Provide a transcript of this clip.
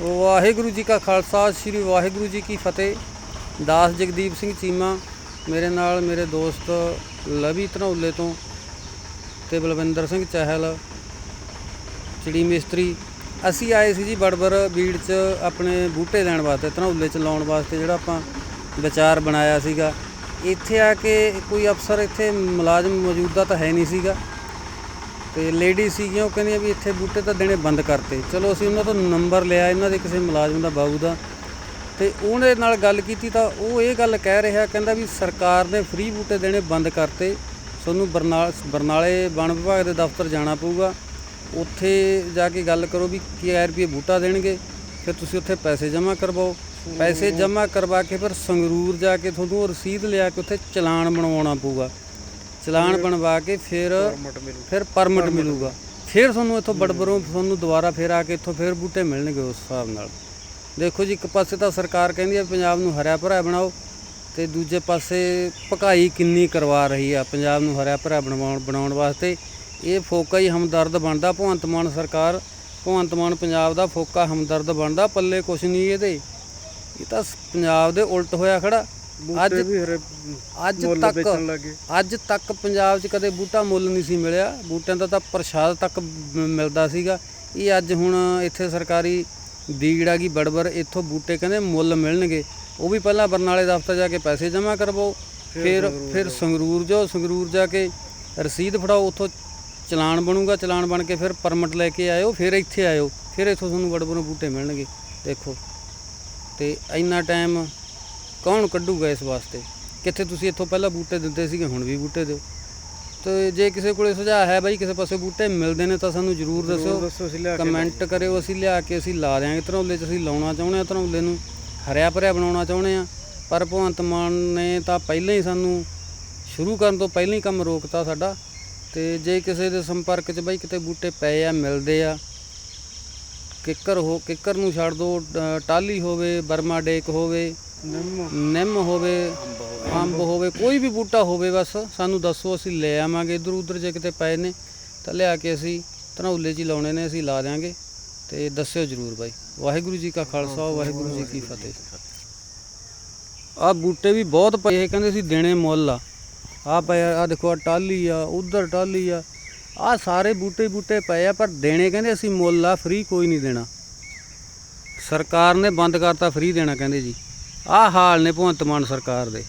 ਵਾਹਿਗੁਰੂ ਜੀ ਕਾ ਖਾਲਸਾ, ਸ੍ਰੀ ਵਾਹਿਗੁਰੂ ਜੀ ਕੀ ਫਤਿਹ। ਦਾਸ ਜਗਦੀਪ ਸਿੰਘ ਚੀਮਾ ਮੇਰੇ ਨਾਲ ਮੇਰੇ ਦੋਸਤ ਲਵੀ ਧਨੌਲੇ ਤੋਂ ਤੇ ਬਲਵਿੰਦਰ ਸਿੰਘ ਚਹਿਲ, ਚਿੜੀ ਮਿਸਤਰੀ। ਅਸੀਂ ਆਏ ਸੀ ਜੀ ਬੜਬਰ ਬੀੜ 'ਚ ਆਪਣੇ ਬੂਟੇ ਲੈਣ ਵਾਸਤੇ, ਧਨੌਲੇ 'ਚ ਲਾਉਣ ਵਾਸਤੇ ਜਿਹੜਾ ਆਪਾਂ ਵਿਚਾਰ ਬਣਾਇਆ ਸੀਗਾ। ਇੱਥੇ ਆ ਕੇ ਕੋਈ ਅਫਸਰ ਇੱਥੇ ਮੁਲਾਜ਼ਮ ਮੌਜੂਦਾ ਤਾਂ ਹੈ ਨਹੀਂ ਸੀਗਾ। ਤੇ ਲੇਡੀ ਸੀਗੀਆਂ ਉਹ ਕਹਿੰਦੀਆਂ ਵੀ ਇੱਥੇ ਬੂਟੇ ਤਾਂ ਦੇਣੇ ਬੰਦ ਕਰਤੇ। ਚਲੋ ਅਸੀਂ ਉਹਨਾਂ ਤੋਂ ਨੰਬਰ ਲਿਆ, ਇਹਨਾਂ ਦੇ ਕਿਸੇ ਮੁਲਾਜ਼ਮ ਦਾ ਬਾਬੂ ਦਾ। ਤੇ ਉਹਨੇ ਨਾਲ ਗੱਲ ਕੀਤੀ ਤਾਂ ਉਹ ਇਹ ਗੱਲ ਕਹਿ ਰਿਹਾ, ਕਹਿੰਦਾ ਵੀ ਸਰਕਾਰ ਨੇ ਫ੍ਰੀ ਬੂਟੇ ਦੇਣੇ ਬੰਦ ਕਰਤੇ। ਤੁਹਾਨੂੰ ਬਰਨਾਲ ਬਰਨਾਲੇ ਵਣ ਵਿਭਾਗ ਦੇ ਦਫ਼ਤਰ ਜਾਣਾ ਪਊਗਾ। ਉੱਥੇ ਜਾ ਕੇ ਗੱਲ ਕਰੋ ਵੀ ਕੀ ਰੁਪਏ ਬੂਟਾ ਦੇਣਗੇ। ਫਿਰ ਤੁਸੀਂ ਉੱਥੇ ਪੈਸੇ ਜਮ੍ਹਾਂ ਕਰਵਾਓ। ਪੈਸੇ ਜਮ੍ਹਾਂ ਕਰਵਾ ਕੇ ਫਿਰ ਸੰਗਰੂਰ ਜਾ ਕੇ ਤੁਹਾਨੂੰ ਉਹ ਰਸੀਦ ਲਿਆ ਕੇ ਉੱਥੇ ਚਲਾਨ ਬਣਵਾਉਣਾ ਪਊਗਾ। ਚਲਾਨ ਬਣਵਾ ਕੇ ਫਿਰ ਫਿਰ ਪਰਮਿਟ ਮਿਲੂਗਾ। ਫਿਰ ਤੁਹਾਨੂੰ ਇੱਥੋਂ ਬੜਬਰੋਂ ਤੁਹਾਨੂੰ ਦੁਬਾਰਾ ਫਿਰ ਆ ਕੇ ਇੱਥੋਂ ਫਿਰ ਬੂਟੇ ਮਿਲਣਗੇ ਉਸ ਹਿਸਾਬ ਨਾਲ। ਦੇਖੋ ਜੀ ਇੱਕ ਪਾਸੇ ਤਾਂ ਸਰਕਾਰ ਕਹਿੰਦੀ ਹੈ ਪੰਜਾਬ ਨੂੰ ਹਰਿਆ ਭਰਿਆ ਬਣਾਓ ਤੇ ਦੂਜੇ ਪਾਸੇ ਭਕਾਈ ਕਿੰਨੀ ਕਰਵਾ ਰਹੀ ਆ ਪੰਜਾਬ ਨੂੰ ਹਰਿਆ ਭਰਿਆ ਬਣਾਉਣ ਬਣਾਉਣ ਵਾਸਤੇ। ਇਹ ਫੋਕਾ ਹੀ ਹਮਦਰਦ ਬਣਦਾ ਭਗਵੰਤ ਮਾਨ ਸਰਕਾਰ ਭਗਵੰਤ ਮਾਨ ਪੰਜਾਬ ਦਾ ਫੋਕਾ ਹਮਦਰਦ ਬਣਦਾ ਪੱਲੇ ਕੁਛ ਨਹੀਂ ਇਹਦੇ। ਇਹ ਤਾਂ ਪੰਜਾਬ ਦੇ ਉਲਟ ਹੋਇਆ ਖੜਾ। ਅੱਜ ਅੱਜ ਤੱਕ ਅੱਜ ਤੱਕ ਪੰਜਾਬ 'ਚ ਕਦੇ ਬੂਟਾ ਮੁੱਲ ਨਹੀਂ ਸੀ ਮਿਲਿਆ। ਬੂਟਿਆਂ ਦਾ ਤਾਂ ਪ੍ਰਸ਼ਾਦ ਤੱਕ ਮਿਲਦਾ ਸੀਗਾ। ਇਹ ਅੱਜ ਹੁਣ ਇੱਥੇ ਸਰਕਾਰੀ ਬੀੜ ਆ ਗਈ ਬੜਬੜ ਇੱਥੋਂ ਬੂਟੇ ਕਹਿੰਦੇ ਮੁੱਲ ਮਿਲਣਗੇ। ਉਹ ਵੀ ਪਹਿਲਾਂ ਬਰਨਾਲੇ ਦਫ਼ਤਰ ਜਾ ਕੇ ਪੈਸੇ ਜਮ੍ਹਾਂ ਕਰਵਾਓ ਫਿਰ ਫਿਰ ਸੰਗਰੂਰ ਜਾਓ। ਸੰਗਰੂਰ ਜਾ ਕੇ ਰਸੀਦ ਫੜਾਓ ਉੱਥੋਂ ਚਲਾਨ ਬਣੂਗਾ ਚਲਾਨ ਬਣ ਕੇ ਫਿਰ ਪਰਮਿਟ ਲੈ ਕੇ ਆਇਓ ਫਿਰ ਇੱਥੇ ਆਇਓ ਫਿਰ ਇੱਥੋਂ ਤੁਹਾਨੂੰ ਬੜਬੜੋਂ ਬੂਟੇ ਮਿਲਣਗੇ। ਦੇਖੋ ਤੇ ਇੰਨਾ ਟਾਈਮ ਕੌਣ ਕੱਢੂਗਾ ਇਸ ਵਾਸਤੇ? ਕਿੱਥੇ ਤੁਸੀਂ ਇੱਥੋਂ ਪਹਿਲਾਂ ਬੂਟੇ ਦਿੰਦੇ ਸੀਗੇ ਹੁਣ ਵੀ ਬੂਟੇ ਦਿਓ। ਤੇ ਜੇ ਕਿਸੇ ਕੋਲੇ ਸੁਝਾਅ ਹੈ ਬਾਈ ਕਿਸੇ ਪਾਸੇ ਬੂਟੇ ਮਿਲਦੇ ਨੇ ਤਾਂ ਸਾਨੂੰ ਜ਼ਰੂਰ ਦੱਸਿਓ। ਕਮੈਂਟ ਕਰਿਓ ਅਸੀਂ ਲਿਆ ਕੇ ਅਸੀਂ ਲਾ ਦਿਆਂਗੇ। ਧਨੌਲੇ 'ਚ ਅਸੀਂ ਲਾਉਣਾ ਚਾਹੁੰਦੇ ਆ ਧਨੌਲੇ ਨੂੰ ਹਰਿਆ ਭਰਿਆ ਬਣਾਉਣਾ ਚਾਹੁੰਦੇ ਆ। ਪਰ ਭਗਵੰਤ ਮਾਨ ਨੇ ਤਾਂ ਪਹਿਲਾਂ ਹੀ ਸਾਨੂੰ ਸ਼ੁਰੂ ਕਰਨ ਤੋਂ ਪਹਿਲਾਂ ਹੀ ਕੰਮ ਰੋਕਤਾ ਸਾਡਾ। ਤੇ ਜੇ ਕਿਸੇ ਦੇ ਸੰਪਰਕ 'ਚ ਬਾਈ ਕਿਤੇ ਬੂਟੇ ਪਏ ਆ ਮਿਲਦੇ ਆ ਕਿੱਕਰ ਹੋ ਕਿੱਕਰ ਨੂੰ ਛੱਡ ਦੋ ਟਾਲੀ ਹੋਵੇ ਬਰਮਾ ਡੇਕ ਹੋਵੇ ਨਿੰਮ ਨਿੰਮ ਹੋਵੇ, ਅੰਬ ਹੋਵੇ, ਕੋਈ ਵੀ ਬੂਟਾ ਹੋਵੇ ਬਸ, ਸਾਨੂੰ ਦੱਸੋ, ਅਸੀਂ ਲੈ ਆਵਾਂਗੇ। ਇਧਰ ਉਧਰ ਜੇ ਕਿਤੇ ਪਏ ਨੇ, ਤਾਂ ਲਿਆ ਕੇ ਅਸੀਂ ਧਨੌਲੇ 'ਚ ਹੀ ਲਾਉਣੇ ਨੇ, ਅਸੀਂ ਲਾ ਦਿਆਂਗੇ। ਤੇ ਦੱਸਿਓ ਜਰੂਰ ਬਾਈ। ਵਾਹਿਗੁਰੂ ਜੀ ਕਾ ਖਾਲਸਾ, ਵਾਹਿਗੁਰੂ ਜੀ ਕੀ ਫਤਿਹ। ਆ ਬੂਟੇ ਵੀ ਬਹੁਤ ਪਏ ਇਹ ਕਹਿੰਦੇ ਸੀ ਦੇਣੇ ਮੁੱਲ ਆ। ਆ ਪਏ ਆ ਦੇਖੋ ਆ ਟਾਲੀ ਆ, ਉਧਰ ਟਾਲੀ ਆ। ਆ ਸਾਰੇ ਬੂਟੇ ਬੂਟੇ ਪਏ ਆ, ਪਰ ਦੇਣੇ ਕਹਿੰਦੇ ਅਸੀਂ ਮੁੱਲ ਆ, ਫ੍ਰੀ ਕੋਈ ਨਹੀਂ ਦੇਣਾ। ਸਰਕਾਰ ਨੇ ਬੰਦ ਕਰਤਾ, ਫ੍ਰੀ ਦੇਣਾ ਕਹਿੰਦੇ ਜੀ। ਆਹ ਹਾਲ ਨੇ ਭਗਵੰਤ ਮਾਨ ਸਰਕਾਰ ਦੇ।